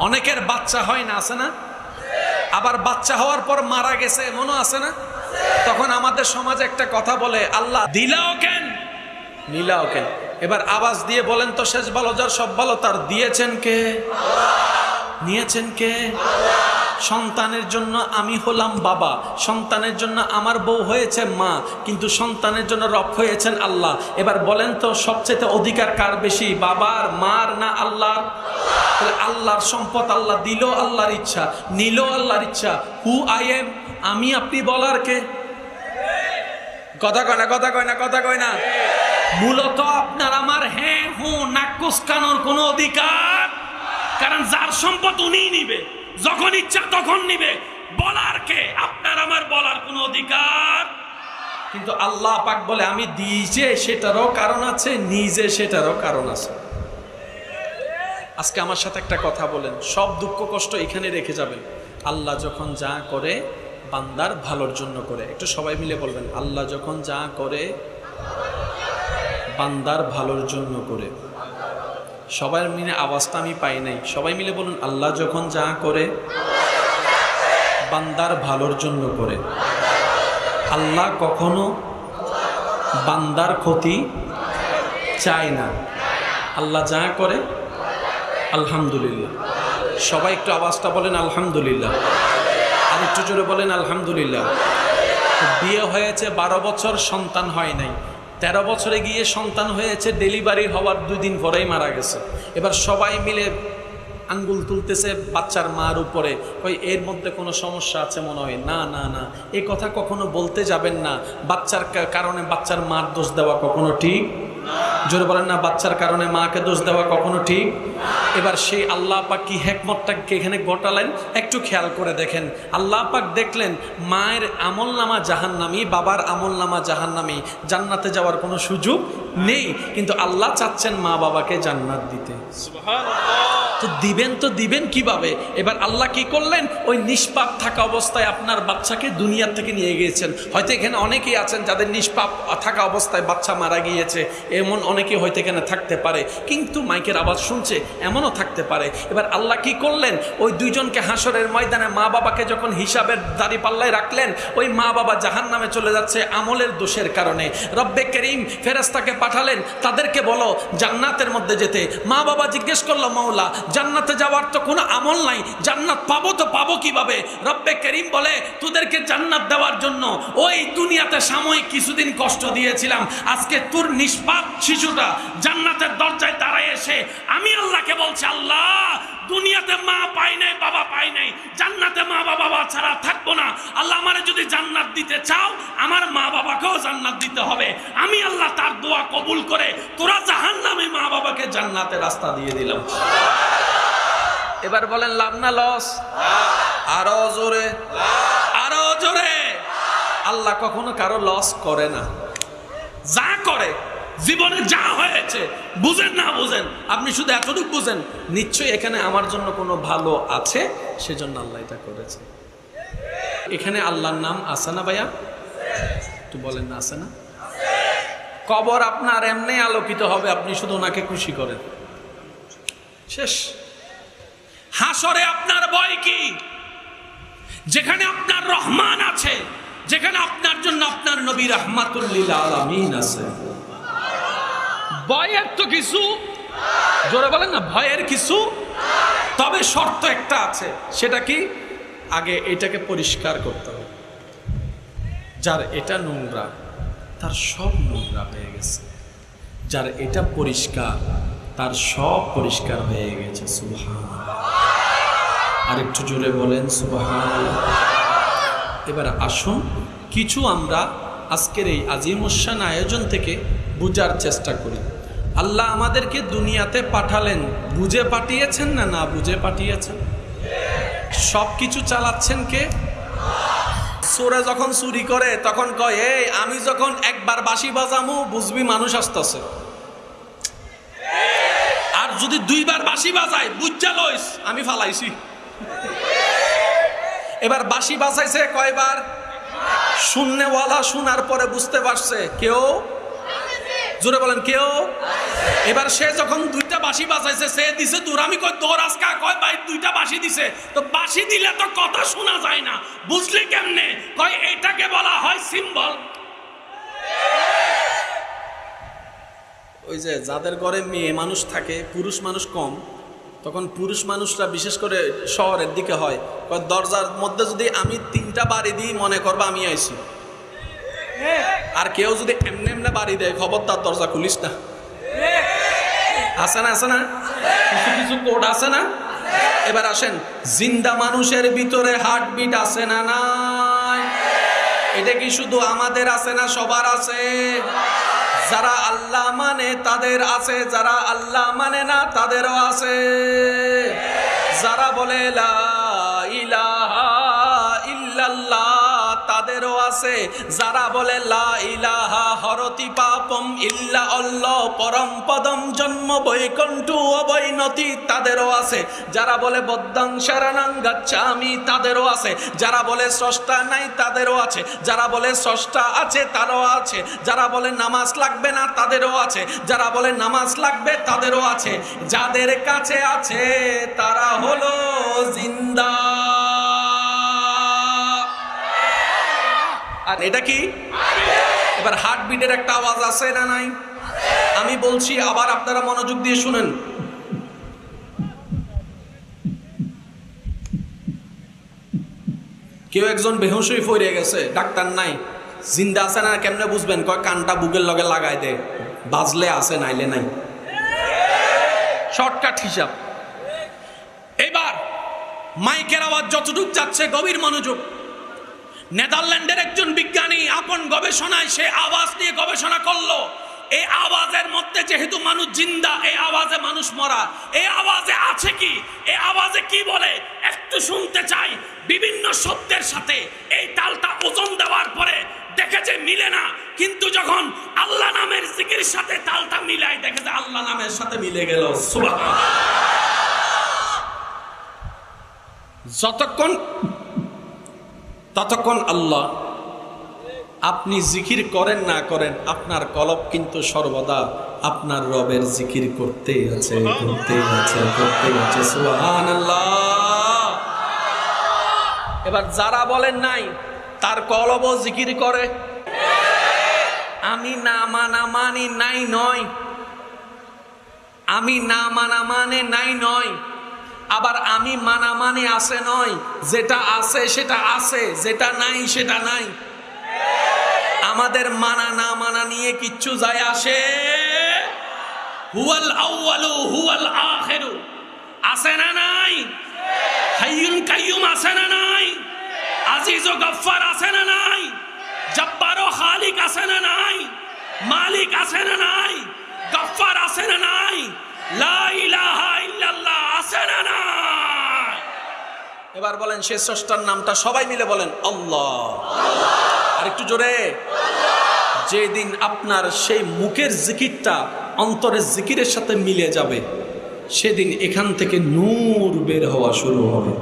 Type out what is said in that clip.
অনেকের বাচ্চা হয় না, আছে না? আবার বাচ্চা হওয়ার পর মারা গেছে, এমনও আছে না? তখন আমাদের সমাজে একটা কথা বলে, আল্লাহ, দিলাও কেন? নিলাও কেন? এবার আওয়াজ দিয়ে বলেন তো, শেষ ভালো, যার সব ভালো তার দিয়েছেন কে? নিয়েছেন কে? সন্তানের জন্য আমি হলাম বাবা। সন্তানের জন্য আমার বউ হয়েছে মা, কিন্তু সন্তানের জন্য রব হয়েছেন আল্লাহ। এবার বলেন তো সবচেয়ে অধিকার কার বেশি, বাবার, মার না আল্লাহর? আল্লাহর সম্পদ আল্লাহ দিল আল্লাহর ইচ্ছা, নিল আল্লাহর ইচ্ছা। হু আই এম আমি আপনি বলার কে? কথা কয় না, কথা কয় না, কথা কয় না। মূলত আপনার আমার হ্যাঁ হু নাক কুসকানোর কোনো অধিকার, কারণ যার সম্পদ উনিই নিবে। যখন ইচ্ছা তখন নিবে। বলার কে? আপনার আমার বলার কোনো অধিকার? কিন্তু আল্লাহ পাক বলে, আমি দিয়েছে সেটারও কারণ আছে, নিজে সেটারও কারণ আছে। আজকে আমার সাথে একটা কথা বলেন, সব দুঃখ কষ্ট এখানে রেখে যাবেন। আল্লাহ যখন যা করে, বান্দার ভালোর জন্য করে। একটু সবাই মিলে বলবেন, আল্লাহ যখন যা করে, বান্দার ভালোর জন্য করে। সবাই মিলে আওয়াজটা আমি পাই নাই। সবাই মিলে বলুন, আল্লাহ যখন যা করে, বান্দার ভালোর জন্য করে। আল্লাহ কখনো বান্দার ক্ষতি চায় না। আল্লাহ যা করে, আলহামদুলিল্লাহ। সবাই একটু আওয়াজটা বলেন, আলহামদুলিল্লাহ। আর একটু জোরে বলেন, আলহামদুলিল্লাহ। বিয়ে হয়েছে, বারো বছর সন্তান হয় নাই। তেরো বছরে গিয়ে সন্তান হয়েছে ডেলিভারি হওয়ার দুই দিন পরেই মারা গেছে। এবার সবাই মিলে আঙ্গুল তুলতেছে বাচ্চার মার উপরে। ওই এর মধ্যে কোনো সমস্যা আছে মনে হয়? না না না। এ কথা কখনো বলতে যাবেন না। বাচ্চার কারণে বাচ্চার মার দোষ দেওয়া কখনো ঠিক? জোরে বলেন না, বাচ্চার কারণে মাকে দোষ দেওয়া কখনো ঠিক? এবার সেই আল্লাহ পাক কি হেকমতটাকে এখানে গোটালেন? একটু খেয়াল করে দেখেন। আল্লাহ পাক দেখলেন, মায়ের আমল নামা জাহান্নামি, বাবার আমল নামা জাহান্নামি, জান্নাতে যাওয়ার কোনো সুযোগ নেই। কিন্তু আল্লাহ চাচ্ছেন মা বাবাকে জান্নাত দিতে। তো দিবেন তো দিবেন কীভাবে? এবার আল্লাহ কি করলেন? ওই নিষ্পাপ থাকা অবস্থায় আপনার বাচ্চাকে দুনিয়ার থেকে নিয়ে গিয়েছেন। হয়তো এখানে অনেকেই আছেন যাদের নিষ্পাপ থাকা অবস্থায় বাচ্চা মারা গিয়েছে। এমন অনেকেই হয়তো এখানে থাকতে পারে। কিন্তু মাইকের আওয়াজ শুনছে, এমনও থাকতে পারে। এবার আল্লাহ কি করলেন? ওই দুইজনকে হাসরের ময়দানে মা বাবাকে যখন হিসাবের দাড়ি পাল্লায় রাখলেন, ওই মা বাবা জাহান নামে চলে যাচ্ছে আমলের দোষের কারণে। রব্বে করিম ফেরেস্তাকে পাঠালেন, তাদেরকে বলো, জান্নাতের মধ্যে যেতে। মা বাবা জিজ্ঞেস করল মৌলা জান্নাতে যাওয়ার তো কোনো আমল নাই। জান্নাত পাবো তো পাবো কীভাবে? রব্বে করিম বলে, তোদেরকে জান্নাত দেওয়ার জন্য ওই দুনিয়াতে সাময়িক কিছুদিন কষ্ট দিয়েছিলাম। আজকে তোর নিষ্পাপ শিশুটা জান্নাতের দরজায় দাঁড়ায় এসে আমি আল্লাহকে বলছি, আল্লাহ, দুনিয়াতে মা পাই নাই, বাবা পাই নাই। জান্নাতে মা বাবা ছাড়া থাকব না। আল্লাহ আমারে যদি জান্নাত দিতে চাও, আমার মা বাবাকেও জান্নাত দিতে হবে। আমি আল্লাহ তার দোয়া কবুল করে তোরা জাহান নামে মা বাবাকে জান্নাতে রাস্তা দিয়ে দিলাম। এবার বলেন লাভ না লস? আরও জোরে। আরও জোরে। আল্লাহ কখনো কারও লস করে না। যা করে, জীবনে যা হয়েছে, বুঝেন না বুঝেন, আপনি শুধু এতটুকু বুঝেন, নিশ্চয়ই এখানে আমার জন্য কোনো ভালো আছে? সেজন্য আল্লাহ এটা করেছে। এখানে আল্লাহর নাম আছে না ভাইয়া? একটু বলেন না, আছে না? কবর আপনার এমনি আলোকিত হবে, আপনি শুধু ওনাকে খুশি করেন। শেষ। হাসরে আপনার ভয় কি? যেখানে আপনার রহমান আছে, যেখানে আপনার জন্য আপনার নবী রহমাতুল্লিল আলামিন আছে। ভয়ের তো কিছু? জোরে বলেন না, ভয়ের কিছু? তবে শর্ত একটা আছে, সেটা কি? আগে এটাকে পরিষ্কার করতে হবে। যার এটা নোংরা, তার সব নোংরা হয়ে গেছে। যার এটা পরিষ্কার, তার সব পরিষ্কার হয়ে গেছে সুবহান আরেকটু জোরে বলেন সুবহান এবার আসুন, কিছু আমরা আজকের এই আজিম আজিমুসান আয়োজন থেকে বুঝার চেষ্টা করি। আল্লাহ আমাদেরকে দুনিয়াতে পাঠালেন, বুঝে পাঠিয়েছেন না না বুঝে পাঠিয়েছেন? সব কিছু চালাচ্ছেন কে? সোরে যখন চুরি করে, তখন কয়, এই, আমি যখন একবার বাঁশি বাজামু, বুঝবি মানুষ আসতেছে। আর যদি দুইবার বাঁশি বাজায়, বুঝা লইস, আমি ফালাইছি। এবার বাঁশি বাজাইছে কয়বার? শূন্যওয়ালা শোনার পরে বুঝতে পারছে। কেউ? জোরে বলেন, কেউ? এবার সে যখন দুইটা বাঁশি বাজাইছে, সে দিছে দূর। আমি কই তোর আজকা কয় ভাই, দুইটা বাঁশি দিছে? তো বাঁশি দিলে তো কথা শোনা যায় না। বুঝলি কেমনে? কয়, এটাকে বলা হয় সিম্বল। ওই যে যাদের ঘরে মেয়ে মানুষ থাকে, পুরুষ মানুষ কম তখন পুরুষ মানুষরা বিশেষ করে শহরের দিকে হয়। দরজার মধ্যে যদি আমি তিনটা বাড়ি দিই, মনে করব আমি আইছি। আর কেউ যদি এমনি এমনি বাড়ি দেয়, খবরদার দরজা খুলিস না। আছে না আছে না? কিছু কিছু কোড আছে না? এবার আসেন, জিন্দা মানুষের ভিতরে হার্টবিট আছে না নাই? এটা কি শুধু আমাদের আছে না সবার আছে? যারা আল্লাহ মানে তাদের আছে। যারা আল্লাহ মানে না তাদেরও আছে। যারা বলে লা আছে। যারা বলে হরতি পাপম ইল্লা অল্লাহ পরম পদম জন্ম বৈকণ্ঠ অবৈনতি তাদেরও আছে। যারা বলে গাচ্ছামি তাদেরও আছে। যারা বলে, স্রষ্টা নাই তাদেরও আছে। যারা বলে, স্রষ্টা আছে তারও আছে। যারা বলে, নামাজ লাগবে না তাদেরও আছে। যারা বলে, নামাজ লাগবে তাদেরও আছে। যাদের কাছে আছে, তারা হলো জিন্দা। আর এটা কি? এবার হার্টবিটের একটা আওয়াজ আছে না নাই? আমি বলছি, আবার আপনারা মনোযোগ দিয়ে শুনেন। কেউ একজন হয়ে পড়ে গেছে, ডাক্তার নাই। জিন্দা আছে না, কেমনে বুঝবেন? কয়, কানটা বুকের লগে লাগাই দে। বাজলে আছে, নাইলে নাই। শর্টকাট হিসাব। এবার মাইকের আওয়াজ যতটুক যাচ্ছে, গভীর মনোযোগ। নেদারল্যান্ডের একজন বিজ্ঞানী আপন গবেষণায় সে আওয়াজ নিয়ে গবেষণা করল। এই আওয়াজের মধ্যে যেহেতু মানুষ জিন্দা, এই আওয়াজে মানুষ মরা। এই আওয়াজে আছে কি? এই আওয়াজে কি বলে? একটু শুনতে চাই। বিভিন্ন শব্দের সাথে এই তালটা ওজন দেওয়ার পরে দেখেছে মিলে না। কিন্তু যখন আল্লাহ নামের জিকির সাথে তালটা মিলাই দেখেছে আল্লাহ নামের সাথে মিলে গেল। যতক্ষণ ততক্ষণ আল্লাহ, আপনি জিকির করেন না করেন, আপনার কলব কিন্তু সর্বদা আপনার রবের জিকির করতেই আছে করতে আছে, করতেই আছে এবার যারা বলেন নাই, তার কলবও জিকির করে। আমি না মানা মানি নাই নয়। আমি না মানা মানে নাই নয়। আবার আমি মানা মানে আছে নয়, যেটা আছে সেটা আছে, যেটা নাই সেটা নাই। আমাদের মানা না মানা নিয়ে কিচ্ছু যায় আসে। হুয়াল আউয়ালু, হুয়াল আখিরু। আছে না নাই? হাইয়ুল কাইয়ুম আছে না নাই? আজিজ ও গফফার আছে না নাই? জব্বার ও খালিক আছে না নাই? মালিক আছে না নাই? গফফার আছে না নাই? লা ইলাহা ইল্লাল্লাহ আছে না না এবার বলেন, সে স্রষ্টার নামটা সবাই মিলে বলেন, আল্লাহ। আর একটু জোরে। যেদিন আপনার সেই মুখের জিকিরটা অন্তরের জিকিরের সাথে মিলে যাবে, সেদিন এখান থেকে নূর বের হওয়া শুরু হবে।